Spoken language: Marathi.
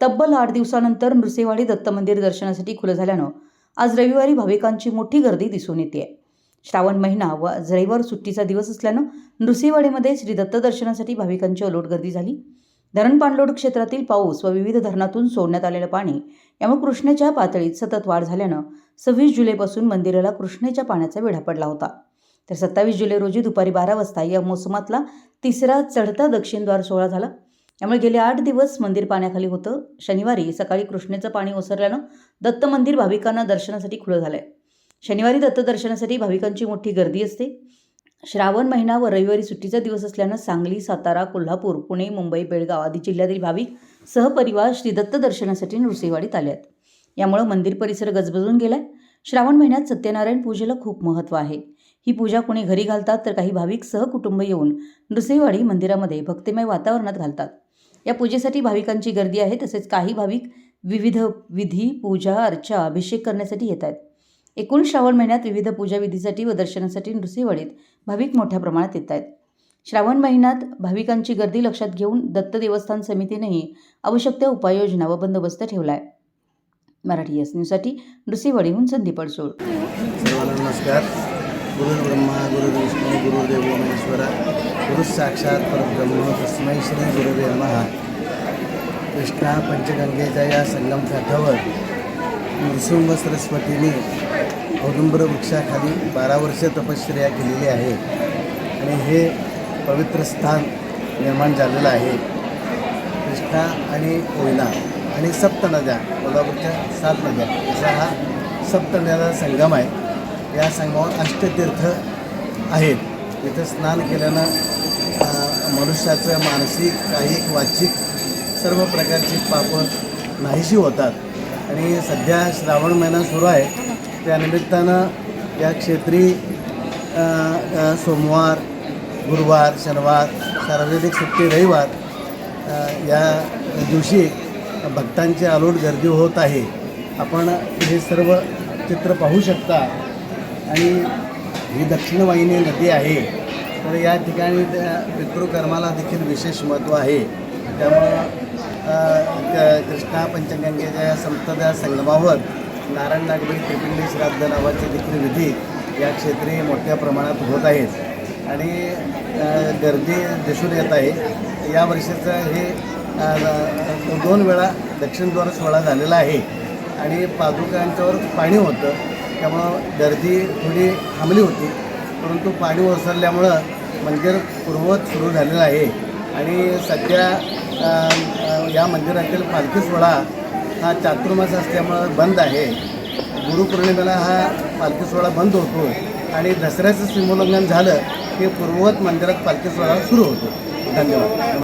तब्बल आठ दिवसानंतर नृसिंहवाडी दत्त मंदिर दर्शनासाठी खुलं झाल्यानं आज रविवारी भाविकांची मोठी गर्दी दिसून येते श्रावण महिना व आज रविवार सुट्टीचा दिवस असल्यानं नृसिंहवाडीमध्ये श्री दत्त दर्शनासाठी भाविकांची अलोट गर्दी झाली. धरण पाणलोट क्षेत्रातील पाऊस व विविध धरणातून सोडण्यात आलेलं पाणी यामुळे कृष्णेच्या पातळीत सतत वाढ झाल्यानं सव्वीस जुलैपासून मंदिराला कृष्णेच्या पाण्याचा वेढा पडला होता. तर सत्तावीस जुलै रोजी दुपारी बारा वाजता या मोसमातला तिसरा चढता दक्षिण द्वार सोहळा झाला. त्यामुळे गेले आठ दिवस मंदिर पाण्याखाली होतं. शनिवारी सकाळी कृष्णेचं पाणी ओसरल्यानं दत्त मंदिर भाविकांना दर्शनासाठी खुलं झालंय. शनिवारी दत्त दर्शनासाठी भाविकांची मोठी गर्दी असते. श्रावण महिना व रविवारी सुट्टीचा दिवस असल्यानं सांगली सातारा कोल्हापूर पुणे मुंबई बेळगाव आदी जिल्ह्यातील भाविक सहपरिवार श्री दत्त दर्शनासाठी नृसिंहवाडीत आले आहेत. यामुळं मंदिर परिसर गजबजून गेलाय. श्रावण महिन्यात सत्यनारायण पूजेला खूप महत्त्व आहे. ही पूजा कोणी घरी घालतात तर काही भाविक सहकुटुंब येऊन नृसिंहवाडी मंदिरामध्ये भक्तिमय वातावरणात घालतात. या पूजेसाठी भाविकांची गर्दी आहे तसेच काही भाविक विविध विधी पूजा अर्चा अभिषेक करण्यासाठी येत आहेत. एकूण श्रावण महिन्यात विविध पूजा विधीसाठी व दर्शनासाठी नृसिंहवाडीत भाविक मोठ्या प्रमाणात येत आहेत. श्रावण महिन्यात भाविकांची गर्दी लक्षात घेऊन दत्त देवस्थान समितीनेही आवश्यक त्या उपाययोजना व बंदोबस्त ठेवला आहे. मराठी एस न्यूजसाठी नृसिंहवाडीहून संदीप अडसूळ. नमस्कार. गुरु ब्रह्मा गुरु विष्णू गुरुदेव महेश्वरा गुरु परब्रह्म तस्मै श्री गुरुदेव महा कृष्णा पंचगंगेच्या या संगम काठावर नृसिंह सरस्वतीने औदुंबर वृक्षाखाली बारा वर्षे तपश्चर्या केलेली आहे. आणि हे पवित्र स्थान निर्माण झालेलं आहे. कृष्णा आणि कोयना आणि सप्त नद्या कोल्हापूरच्या सात नद्या असा हा सप्त नद्याचा संगम आहे. या संगमावर अष्टतीर्थ आहेत. इथं स्नान केल्यानं मनुष्याचं मानसिक कायिक वाचिक सर्व प्रकारची पापं नाहीशी होतात. आणि सध्या श्रावण महिना सुरू आहे. त्यानिमित्तानं या क्षेत्री सोमवार गुरुवार शनिवार सार्वजनिक सुट्टी रविवार या दिवशी भक्तांची आलोट गर्दी होत आहे. आपण हे सर्व चित्र पाहू शकता. आणि ही दक्षिणवाहिनी नदी आहे. तर या ठिकाणी त्या पितृकर्माला देखील विशेष महत्त्व आहे. त्यामुळं कृष्णा पंचगंगेच्या या संतत्या संगमावर नारायण नागरी त्रिपिंडी श्राद्ध नावाचे देखील विधी या क्षेत्री मोठ्या प्रमाणात होत आहेत. आणि गर्दी दिसून येत आहे. या वर्षीचं हे दोन वेळा दक्षिणद्वार सोहळा झालेला आहे. आणि पादुकांच्यावर पाणी होतं. त्यामुळं गर्दी थोडी थांबली होती. परंतु पाणी ओसरल्यामुळं मंदिर पूर्ववत सुरू झालेलं आहे. आणि सध्या या मंदिरातील पालखी सोहळा हा चातुर्मास असल्यामुळं बंद आहे. गुरुपौर्णिमेला हा पालखी सोहळा बंद होतो आणि दसऱ्याचं सीमोल्लंघन झालं की पूर्ववत मंदिरात पालखी सोहळा सुरू होतो. धन्यवाद.